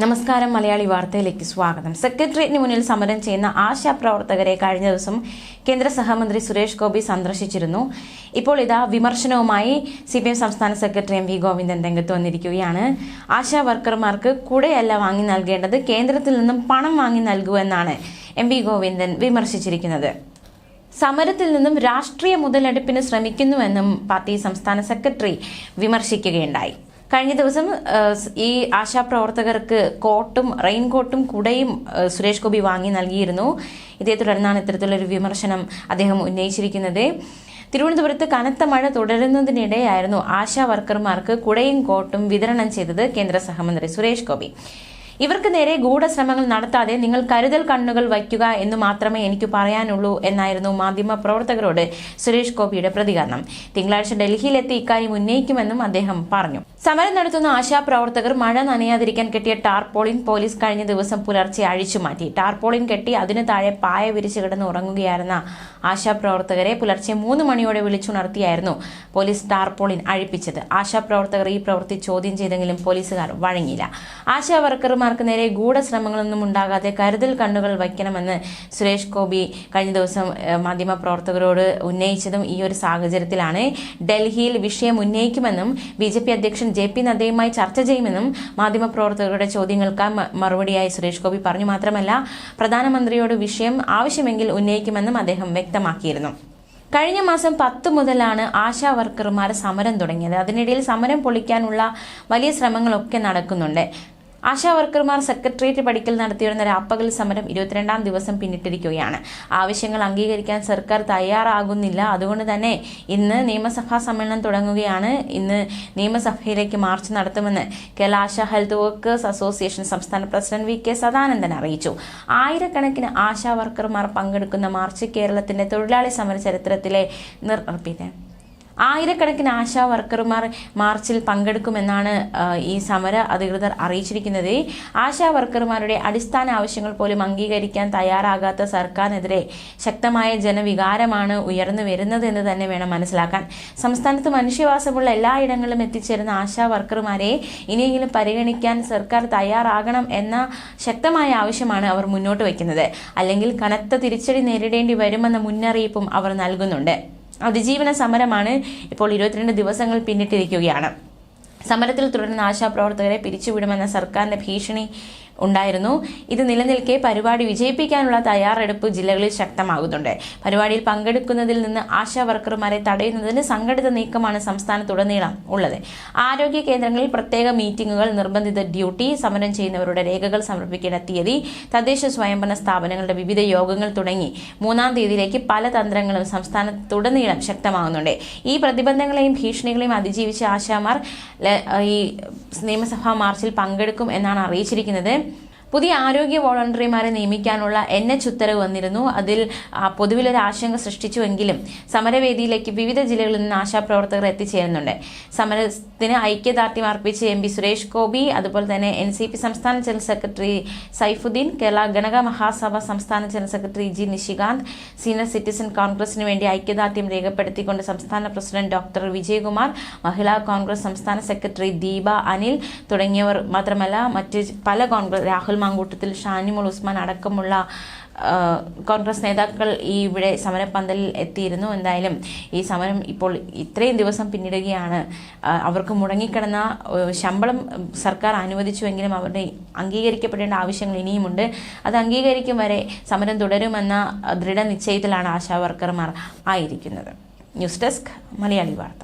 നമസ്കാരം മലയാളി വാർത്തയിലേക്ക് സ്വാഗതം. സെക്രട്ടേറിയറ്റിന് മുന്നിൽ സമരം ചെയ്യുന്ന ആശാ പ്രവർത്തകരെ കഴിഞ്ഞ ദിവസം കേന്ദ്ര സഹമന്ത്രി സുരേഷ് ഗോപി സന്ദർശിച്ചിരുന്നു. ഇപ്പോൾ ഇതാ വിമർശനവുമായി സി പി എം സംസ്ഥാന സെക്രട്ടറി എം വി ഗോവിന്ദൻ രംഗത്ത് വന്നിരിക്കുകയാണ്. ആശാ വർക്കർമാർക്ക് കുടയല്ല വാങ്ങി നൽകേണ്ടത് കേന്ദ്രത്തിൽ നിന്നും പണം വാങ്ങി നൽകൂ എന്നാണ് എം വി ഗോവിന്ദൻ വിമർശിച്ചിരിക്കുന്നത്. സമരത്തിൽ നിന്നും രാഷ്ട്രീയ മുതലെടുപ്പിന് ശ്രമിക്കുന്നുവെന്നും പാർട്ടി സംസ്ഥാന സെക്രട്ടറി വിമർശിക്കുകയുണ്ടായി. കഴിഞ്ഞ ദിവസം ഈ ആശാപ്രവർത്തകർക്ക് കോട്ടും റെയിൻകോട്ടും കുടയും സുരേഷ് ഗോപി വാങ്ങി നൽകിയിരുന്നു. ഇതേ തുടർന്നാണ് ഇത്തരത്തിലൊരു വിമർശനം അദ്ദേഹം ഉന്നയിച്ചിരിക്കുന്നത്. തിരുവനന്തപുരത്ത് കനത്ത മഴ തുടരുന്നതിനിടെയായിരുന്നു ആശാ വർക്കർമാർക്ക് കുടയും കോട്ടും വിതരണം ചെയ്തത് കേന്ദ്ര സഹമന്ത്രി സുരേഷ് ഗോപി. ഇവർക്ക് നേരെ ഗൂഢശ്രമങ്ങൾ നടത്താതെ നിങ്ങൾ കരുതൽ കണ്ണുകൾ വയ്ക്കുക എന്ന് മാത്രമേ എനിക്ക് പറയാനുള്ളൂ എന്നായിരുന്നു മാധ്യമ പ്രവർത്തകരോട് സുരേഷ് ഗോപിയുടെ പ്രതികരണം. തിങ്കളാഴ്ച ഡൽഹിയിലെത്തി ഇക്കാര്യം ഉന്നയിക്കുമെന്നും അദ്ദേഹം പറഞ്ഞു. സമരം നടത്തുന്ന ആശാപ്രവർത്തകർ മഴ നനയാതിരിക്കാൻ കെട്ടിയ ടാർപോളിൻ പോലീസ് കഴിഞ്ഞ ദിവസം പുലർച്ചെ അഴിച്ചു മാറ്റി. ടാർപോളിൻ കെട്ടി അതിനു താഴെ പായ വിരിച്ചു കിടന്ന് ഉറങ്ങുകയായിരുന്ന ആശാപ്രവർത്തകരെ പുലർച്ചെ മൂന്ന് മണിയോടെ വിളിച്ചുണർത്തിയായിരുന്നു പോലീസ് ടാർപോളിൻ അഴിപ്പിച്ചത്. ആശാപ്രവർത്തകർ ഈ പ്രവൃത്തി ചോദ്യം ചെയ്തെങ്കിലും പോലീസുകാർ വഴങ്ങിയില്ല. ആശാ വർക്കർമാർക്ക് നേരെ ഗൂഢശ്രമങ്ങളൊന്നും ഉണ്ടാകാതെ കരുതൽ കണ്ണുകൾ വയ്ക്കണമെന്ന് സുരേഷ് ഗോപി കഴിഞ്ഞ ദിവസം മാധ്യമപ്രവർത്തകരോട് മാധ്യമ പ്രവർത്തകരോട് ഉന്നയിച്ചതും ഈ ഒരു സാഹചര്യത്തിലാണ്. ഡൽഹിയിൽ വിഷയം ഉന്നയിക്കുമെന്നും ബി ജെ പി അധ്യക്ഷൻ ജെ പി നദ്ദയുമായി ചർച്ച ചെയ്യുമെന്നും മാധ്യമപ്രവർത്തകരുടെ ചോദ്യങ്ങൾക്ക് മറുപടിയായി സുരേഷ് ഗോപി പറഞ്ഞു. മാത്രമല്ല പ്രധാനമന്ത്രിയോട് വിഷയം ആവശ്യമെങ്കിൽ ഉന്നയിക്കുമെന്നും അദ്ദേഹം വ്യക്തമാക്കിയിരുന്നു. കഴിഞ്ഞ മാസം പത്ത് മുതലാണ് ആശാ വർക്കർമാർ സമരം തുടങ്ങിയത്. അതിനിടയിൽ സമരം പൊളിക്കാനുള്ള വലിയ ശ്രമങ്ങളൊക്കെ നടക്കുന്നുണ്ട്. ആശാ വർക്കർമാർ സെക്രട്ടേറിയറ്റ് പടിക്കൽ നടത്തിയിരുന്ന രാപ്പകൽ സമരം ഇരുപത്തിരണ്ടാം ദിവസം പിന്നിട്ടിരിക്കുകയാണ്. ആവശ്യങ്ങൾ അംഗീകരിക്കാൻ സർക്കാർ തയ്യാറാകുന്നില്ല. അതുകൊണ്ട് തന്നെ ഇന്ന് നിയമസഭാ സമ്മേളനം തുടങ്ങുകയാണ്. ഇന്ന് നിയമസഭയിലേക്ക് മാർച്ച് നടത്തുമെന്ന് Kerala ASHA health workers association സംസ്ഥാന പ്രസിഡന്റ് വി കെ സദാനന്ദൻ അറിയിച്ചു. ആയിരക്കണക്കിന് ആശാ വർക്കർമാർ പങ്കെടുക്കുന്ന മാർച്ച് കേരളത്തിന്റെ തൊഴിലാളി സമര ചരിത്രത്തിലെ നിർപ്പിത ആയിരക്കണക്കിന് ആശാ വർക്കർമാർ മാർച്ചിൽ പങ്കെടുക്കുമെന്നാണ് ഈ സമര അധികൃതർ അറിയിച്ചിരിക്കുന്നത്. ആശാ വർക്കർമാരുടെ അടിസ്ഥാന ആവശ്യങ്ങൾ പോലും അംഗീകരിക്കാൻ തയ്യാറാകാത്ത സർക്കാരിനെതിരെ ശക്തമായ ജനവികാരമാണ് ഉയർന്നു വരുന്നത് എന്ന് തന്നെ വേണം മനസ്സിലാക്കാൻ. സംസ്ഥാനത്ത് മനുഷ്യവാസമുള്ള എല്ലായിടങ്ങളിലും എത്തിച്ചേരുന്ന ആശാ വർക്കർമാരെ ഇനിയെങ്കിലും പരിഗണിക്കാൻ സർക്കാർ തയ്യാറാകണം എന്ന ശക്തമായ ആവശ്യമാണ് അവർ മുന്നോട്ട് വയ്ക്കുന്നത്. അല്ലെങ്കിൽ കനത്ത തിരിച്ചടി നേരിടേണ്ടി വരുമെന്ന മുന്നറിയിപ്പും അവർ നൽകുന്നുണ്ട്. അതിജീവന സമരമാണ് ഇപ്പോൾ ഇരുപത്തിരണ്ട് ദിവസങ്ങൾ പിന്നിട്ടിരിക്കുകയാണ്. സമരത്തിൽ തുടരുന്ന ആശാപ്രവർത്തകരെ പിരിച്ചുവിടുമെന്ന സർക്കാരിന്റെ ഭീഷണി ഉണ്ടായിരുന്നു. ഇത് നിലനിൽക്കെ പരിപാടി വിജയിപ്പിക്കാനുള്ള തയ്യാറെടുപ്പ് ജില്ലകളിൽ ശക്തമാകുന്നുണ്ട്. പരിപാടിയിൽ പങ്കെടുക്കുന്നതിൽ നിന്ന് ആശാ വർക്കർമാരെ തടയുന്നതിന് സംഘടിത നീക്കമാണ് സംസ്ഥാനത്തുടനീളം ഉള്ളത്. ആരോഗ്യ കേന്ദ്രങ്ങളിൽ പ്രത്യേക മീറ്റിംഗുകൾ നിർബന്ധിത ഡ്യൂട്ടി സമരം ചെയ്യുന്നവരുടെ രേഖകൾ സമർപ്പിക്കേണ്ട തീയതി തദ്ദേശ സ്വയംഭരണ സ്ഥാപനങ്ങളുടെ വിവിധ യോഗങ്ങൾ തുടങ്ങി മൂന്നാം തീയതിയിലേക്ക് പല തന്ത്രങ്ങളും സംസ്ഥാനത്തുടനീളം ശക്തമാകുന്നുണ്ട്. ഈ പ്രതിബന്ധങ്ങളെയും ഭീഷണികളെയും അതിജീവിച്ച ആശാമാർ ഈ നിയമസഭാ മാർച്ചിൽ പങ്കെടുക്കും എന്നാണ് അറിയിച്ചിരിക്കുന്നത്. പുതിയ ആരോഗ്യ വോളണ്ടറിമാരെ നിയമിക്കാനുള്ള എൻ എച്ച് ഉത്തരവ് വന്നിരുന്നു. അതിൽ പൊതുവിലൊരു ആശങ്ക സൃഷ്ടിച്ചുവെങ്കിലും സമരവേദിയിലേക്ക് വിവിധ ജില്ലകളിൽ നിന്ന് ആശാപ്രവർത്തകർ എത്തിച്ചേരുന്നുണ്ട്. സമരത്തിന് ഐക്യദാർഢ്യം അർപ്പിച്ച് എം പി സുരേഷ് ഗോപി അതുപോലെ തന്നെ എൻ സി പി സംസ്ഥാന ജനറൽ സെക്രട്ടറി സൈഫുദ്ദീൻ കേരള ഗണക മഹാസഭ സംസ്ഥാന general secretary G Nishikanth senior citizen കോൺഗ്രസിന് വേണ്ടി ഐക്യദാർഢ്യം രേഖപ്പെടുത്തിക്കൊണ്ട് സംസ്ഥാന president doctor Vijayakumar Mahila Congress സംസ്ഥാന സെക്രട്ടറി ദീപ അനിൽ തുടങ്ങിയവർ മാത്രമല്ല മറ്റ് പല കോൺഗ്രസ് രാഹുൽ മാങ്കൂട്ടത്തിൽ ഷാനിമുൾ ഉസ്മാൻ അടക്കമുള്ള കോൺഗ്രസ് നേതാക്കൾ ഈ ഇവിടെ സമരപ്പന്തലിൽ എത്തിയിരുന്നു. എന്തായാലും ഈ സമരം ഇപ്പോൾ ഇത്രയും ദിവസം പിന്നിടുകയാണ്. അവർക്ക് മുടങ്ങിക്കിടന്ന ശമ്പളം സർക്കാർ അനുവദിച്ചുവെങ്കിലും അവരുടെ അംഗീകരിക്കപ്പെടേണ്ട ആവശ്യങ്ങൾ ഇനിയുമുണ്ട്. അത് അംഗീകരിക്കും വരെ സമരം തുടരുമെന്ന ദൃഢനിശ്ചയത്തിലാണ് ആശാ വർക്കർമാർ ആയിരിക്കുന്നത്. ന്യൂസ് ഡെസ്ക് മലയാളി വാർത്ത.